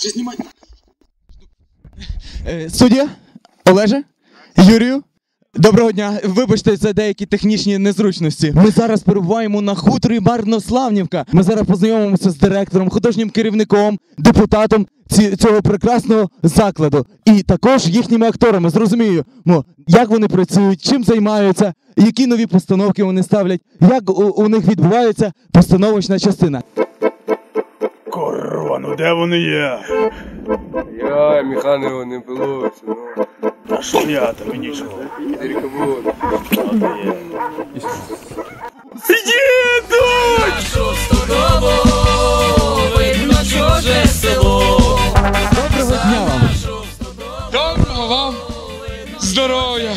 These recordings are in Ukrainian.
Вже знімати. Е, Суддя, Олеже, Юрію. Доброго дня. Вибачте за деякі технічні незручності. Ми зараз перебуваємо на хуторі Марнославнівка. Ми зараз познайомимося з директором, художнім керівником, депутатом ці- цього прекрасного закладу. І також їхніми акторами. Зрозуміємо, як вони працюють, чим займаються, які нові постановки вони ставлять, як у, у них відбувається постановочна частина. Ну де вони є? Я, механику не було, Та що я тобі нічого? тільки було. Доброго дня вам! Доброго вам здоров'я!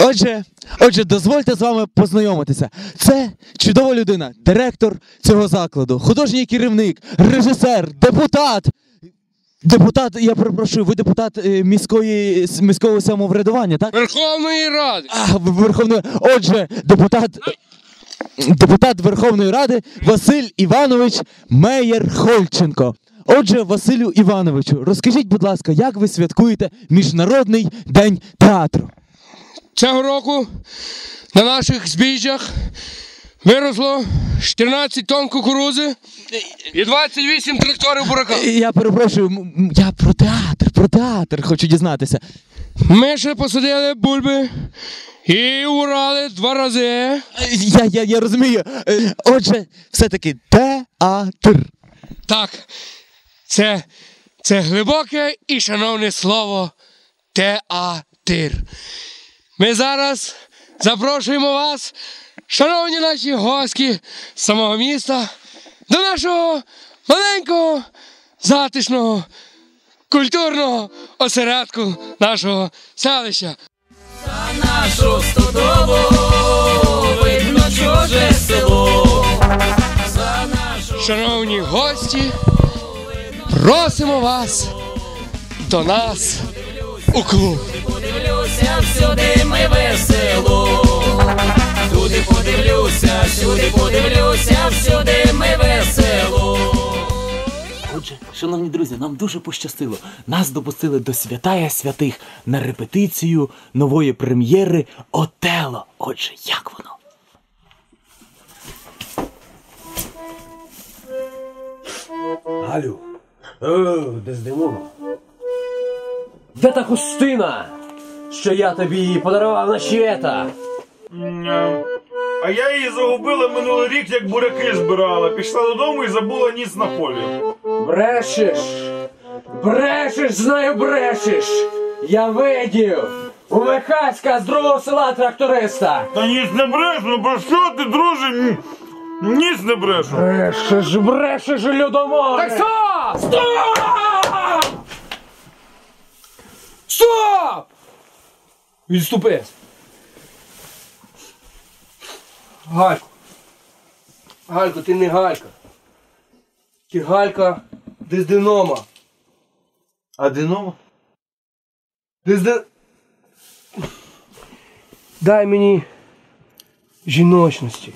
Отже, отже, дозвольте з вами познайомитися. Це чудова людина, директор цього закладу, художній керівник, режисер, депутат. Депутат, я перепрошую, ви депутат е, міської міського самоврядування, так? Верховної Ради! А, Верховної. Отже, депутат. Депутат Верховної Ради Василь Іванович Меєр Хольченко. Отже, Василю Івановичу, розкажіть, будь ласка, як ви святкуєте Міжнародний день театру? Цього року на наших збіжжях виросло 14 тонн кукурузи і 28 тракторів бурака. Я перепрошую, я про театр, про театр хочу дізнатися. Ми ще посадили бульби і урали два рази. Я, я, я розумію. Е, Отже, все-таки театр. Так, це, це глибоке і шановне слово театр. Ми зараз запрошуємо вас, шановні наші гості з самого міста, до нашого маленького, затишного, культурного осередку нашого селища. За нашу стодову видно чуже село. За нашу Шановні гості, просимо вас до нас у клуб. Подивлюся, всюди ми весело. Туди подивлюся, сюди подивлюся, всюди ми весело. Отже, шановні друзі, нам дуже пощастило. Нас допустили до святая святих на репетицію нової прем'єри Отело. Отже, як воно? Галю. О, Дездемоно. Де та хустина, що я тобі подарував на щета? А я її загубила минулий рік, як буряки збирала. Пішла додому і забула ніц на полі. Брешеш! Брешеш, знаю, брешеш! Я видів! У Михаська з другого села тракториста! Та ніц не брешу, ну про що ти, друже? М, Ніц не брешу. Брешеш, брешеш, людоморе! Так стоп! Стоп! Стоп! Відступи! Галько. Галько, ти не Галька. Ти Галька Дезденома. А динома? Дезде... Дай мені жіночності.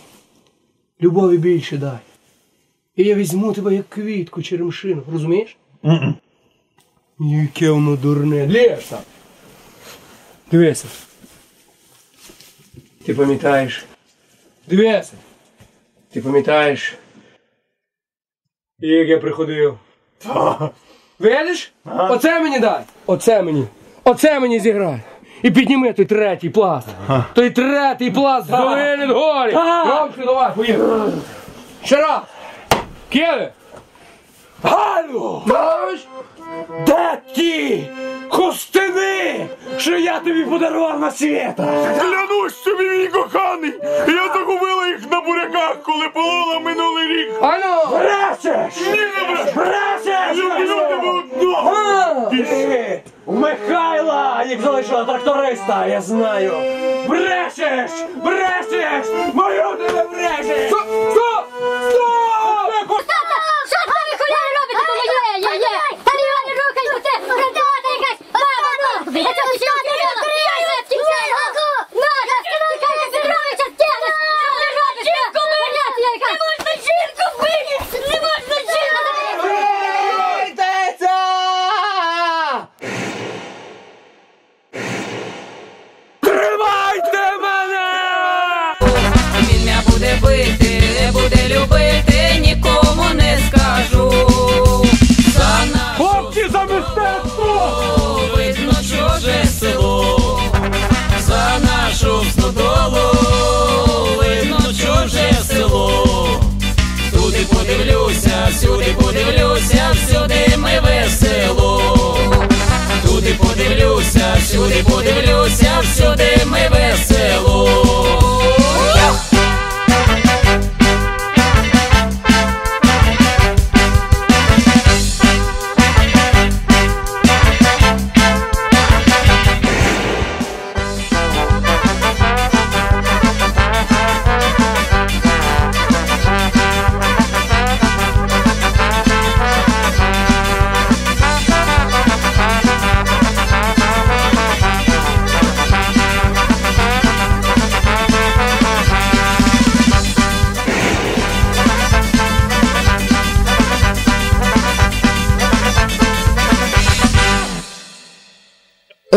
Любові більше дай. І я візьму тебе як квітку черемшину, розумієш? Яке воно дурне. Лєш там. Дивися. Ти пам'ятаєш. Дивися. Ти пам'ятаєш. Як я приходив. Видиш? Оце мені дай. Оце мені. Оце мені зіграй. І підніми той третій пласт. Той третій пласт долини горі. Ромче, давай, поїхали. Ще раз. Киви. Галю! Де хустини, що я тобі подарував на світа? Клянусь тобі, мій коханий! Я загубила їх на буряках, коли полола минулий рік. Ану! Брешеш! Ні, не брешу! Брешеш! Люблю тебе одного! Ти Михайла їх залишила тракториста, я знаю. Брешеш! Брешеш! Мою ти не брешеш! Стоп! Любити, буде любити, нікому не скажу. За нашу Хлопці за мистецтво! видно чуже село, за нашу стодолу, видно чуже село. Туди подивлюся, сюди подивлюся, всюди ми весело. Туди подивлюся, сюди подивлюся, всюди ми весело.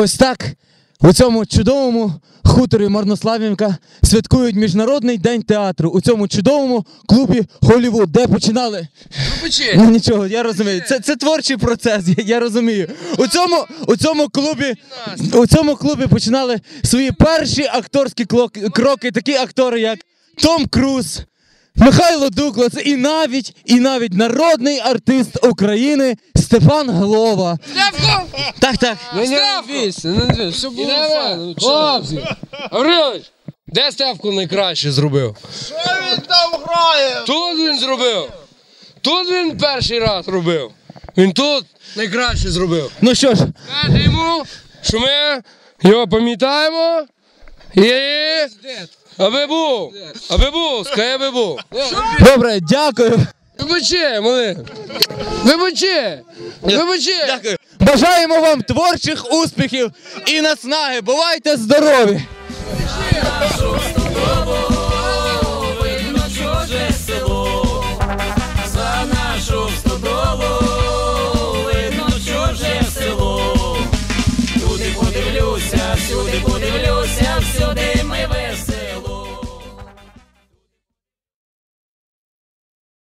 Ось так у цьому чудовому хуторі Марнославівка святкують Міжнародний день театру у цьому чудовому клубі Голівуд, де починали. Ну нічого, я розумію. Це, це творчий процес, я, я розумію. У цьому, у цьому клубі у цьому клубі починали свої перші акторські кроки, такі актори, як Том Круз. Михайло Дуглас і навіть і навіть народний артист України Степан Глова. Стевко! Так, так. Не Стевко! бійся, не бійся, все було файно. ну, чого? Хлопці! Гаврилович, де Стевко найкраще зробив? Що він там грає? Тут він зробив. Тут він перший раз робив. Він тут найкраще зробив. Ну що ж, Скажи йому, що ми його пам'ятаємо і. Аби був! Аби був! Скажи, аби був! добре, дякую. Вибачи, мали! Вибачи! Вибачи! Дякую. Бажаємо вам творчих успіхів і наснаги. Бувайте здорові!